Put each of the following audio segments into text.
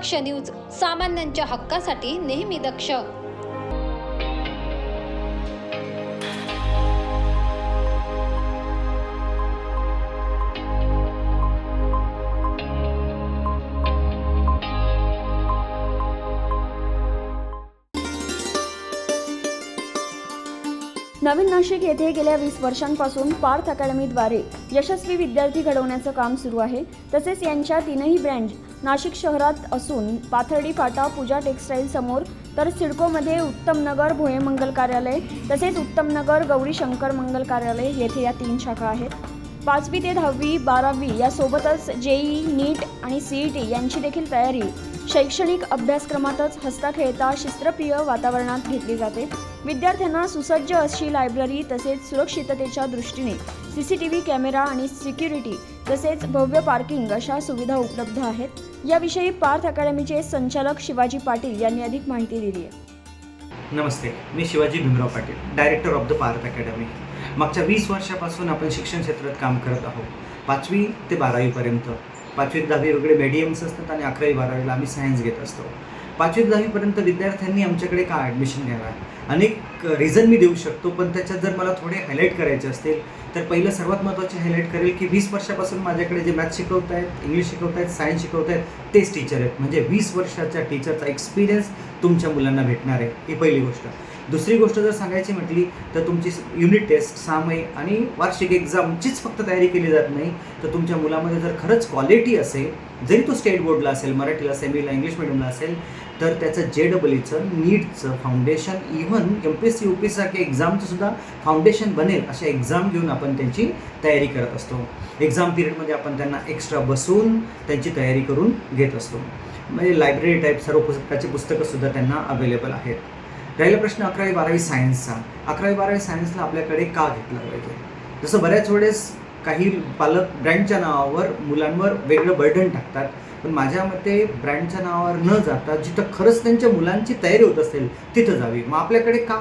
दक्ष news सामान्यांच्या हक्कासाठी नेहमी दक्ष. नवीन नाशिक येथे गेल्या वीस वर्षांपासून पार्थ अकॅडमीद्वारे यशस्वी विद्यार्थी घडवण्याचं काम सुरू आहे. तसेच यांच्या तीनही ब्रँच नाशिक शहरात असून पाथर्डी फाटा पूजा टेक्स्टाईल समोर तर सिडकोमध्ये उत्तम नगर भोये मंगल कार्यालय तसेच उत्तमनगर गौरी शंकर मंगल कार्यालय येथे या तीन शाखा आहेत. पाचवी ते दहावी बारावी यासोबतच जेई नीट आणि सीईटी यांची देखील तयारी. शैक्षणिक अभ्यासक्रमातच हसता खेळता शिस्तप्रिय वातावरणात घेतली जाते. विद्यार्थ्यांना सुसज्ज अशी लायब्ररी तसेच सुरक्षिततेच्या दृष्टीने C C T V camera आणि सिक्युरिटी तसेच भव्य पार्किंग अशा सुविधा उपलब्ध आहेत. याविषयी पार्थ अकॅडमीचे संचालक शिवाजी पाटील यांनी अधिक माहिती दिली आहे. नमस्ते मी Shivaji Bhimrao Patil director of the Parth academy मागच्या वीस वर्षापासून आपण शिक्षण क्षेत्रात काम करत आहोत. पाचवी ते बारावीपर्यंत. पाचवी दहावी वेगळे मीडियम्स असतात आणि अकरावी बारावीला आम्ही सायन्स घेत असतो. पाचवी दहावीपर्यंत विद्यार्थ्यांनी आमच्याकडे का ॲडमिशन घ्यावा अनेक रिझन मी देऊ शकतो पण त्याच्यात जर मला थोडे हायलाईट करायचे असतील तर पहिलं सर्वात महत्त्वाचे हायलाईट करेल की वीस वर्षापासून माझ्याकडे जे मॅथ्स शिकवत आहेत इंग्लिश शिकवत आहेत सायन्स शिकवत आहेत तेच टीचर आहेत. म्हणजे वीस वर्षाच्या टीचरचा एक्सपिरियन्स तुमच्या मुलांना भेटणार आहे ही पहिली गोष्ट. दुसरी गोष्ट जर सांगायची म्हटली तर तुमची युनिट टेस्ट सामयिक आणि वार्षिक एक्झामचीच फक्त तयारी केली जात नाही. तर तुमच्या मुलामध्ये जर खरंच क्वालिटी असेल जरी तो स्टेट बोर्डला असेल मराठीला सेमीला इंग्लिश मिडियमला असेल तर त्याचं जे डबल ईचं नीटचं foundation even M P S C U P सारख्या एक्झामचं सुद्धा फाउंडेशन बनेल अशा एक्झाम घेऊन आपण त्यांची तयारी करत असतो. एक्झाम पिरियडमध्ये आपण त्यांना एक्स्ट्रा बसून त्यांची तयारी करून घेत असतो. म्हणजे लायब्ररी टाईप सर्व पुस्तकाची पुस्तकंसुद्धा त्यांना अवेलेबल आहेत. राहिला प्रश्न अकरावी बारावी सायन्सचा अकरावी बारावी सायन्सला आपल्याकडे का घेतला पाहिजे? जसं बऱ्याच वेळेस काही पालक ब्रँडच्या नावावर मुलांवर वेगळं बर्डन टाकतात. पण माझ्या मते ब्रँडच्या नावावर न जाता जिथं खरंच त्यांच्या मुलांची तयारी होत असेल तिथं जावी. मग आपल्याकडे का?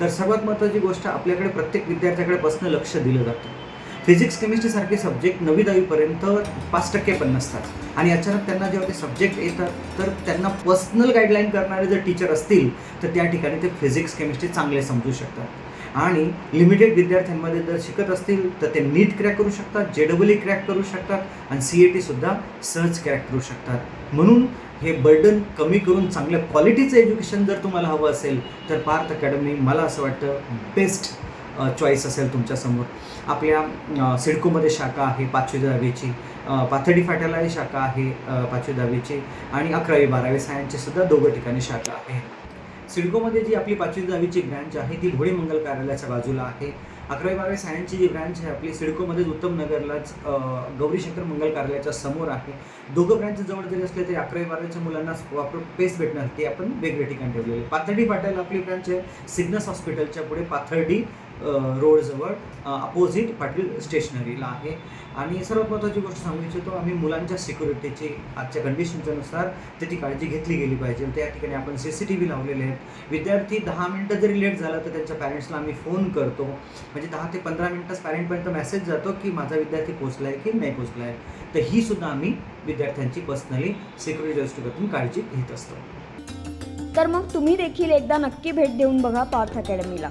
तर सर्वात महत्त्वाची गोष्ट आपल्याकडे प्रत्येक विद्यार्थ्याकडे बसणं लक्ष दिलं जातं. फिजिक्स केमिस्ट्रीसारखे सब्जेक्ट नवी दहावीपर्यंत पाच टक्के पण नसतात. आणि अचानक त्यांना जेव्हा ते सब्जेक्ट येतात तर त्यांना पर्सनल गाईडलाईन करणारे जर टीचर असतील तर त्या ठिकाणी ते फिजिक्स केमिस्ट्री चांगले समजू शकतात. आणि लिमिटेड विद्यार्थ्यांमध्ये जर शिकत असतील तर ते नीट क्रॅक करू शकतात जे डबल ई क्रॅक करू शकतात आणि सी ए टीसुद्धा सहज क्रॅक करू शकतात. म्हणून हे बर्डन कमी करून चांगल्या क्वालिटीचं एज्युकेशन जर तुम्हाला हवं असेल तर पार्थ अकॅडमी मला असं वाटतं बेस्ट चॉईस असेल तुमच्यासमोर आपल्या सिडकोमध्ये शाखा आहे पाचवी दहावीची पाथडी फाट्यालाही शाखा आहे पाचवी दहावीची आणि अकरावी बारावी सायन्सची सुद्धा दोघं ठिकाणी शाखा आहे. सिडकोमध्ये जी आपली पाचवी दहावीची ब्रँच आहे ती घोडे मंगल कार्यालयाच्या बाजूला आहे. अकरावी बारावी सायन्सची जी ब्रँच आहे आपली सिडकोमध्येच उत्तम नगरलाच गौरीशंकर मंगल कार्यालयाच्या समोर आहे. दोघं ब्रँच जवळ जरी असले तरी अकरावी बारावीच्या मुलांना वापर पेस भेटणार ती आपण वेगवेगळ्या ठिकाणी ठेवलेले. पाथर्डी फाट्याला आपली ब्रँच आहे सिग्नस हॉस्पिटलच्या पुढे पाथर्डी रोडजवळ अपोजिट पाटील स्टेशनरीला आहे. आणि सर्वात महत्त्वाची गोष्ट सांगू इच्छितो आम्ही मुलांच्या सिक्युरिटीची आजच्या कंडिशनच्या नुसार त्याची काळजी घेतली गेली पाहिजे. त्या ठिकाणी आपण सी सी टी व्ही लावलेले आहेत. विद्यार्थी दहा मिनटं जरी लेट झाला तर त्यांच्या पॅरेंट्सला आम्ही फोन करतो. म्हणजे दहा ते पंधरा मिनटं पॅरेंटपर्यंत मेसेज जातो की माझा विद्यार्थी पोचला आहे की नाही पोचला आहे तर ही सुद्धा आम्ही विद्यार्थ्यांची पर्सनली सिक्युरिटी दृष्टिकोनातून काळजी घेत असतो. तर मग तुम्ही देखील एकदा नक्की भेट देऊन बघा पार्थ अकॅडमीला.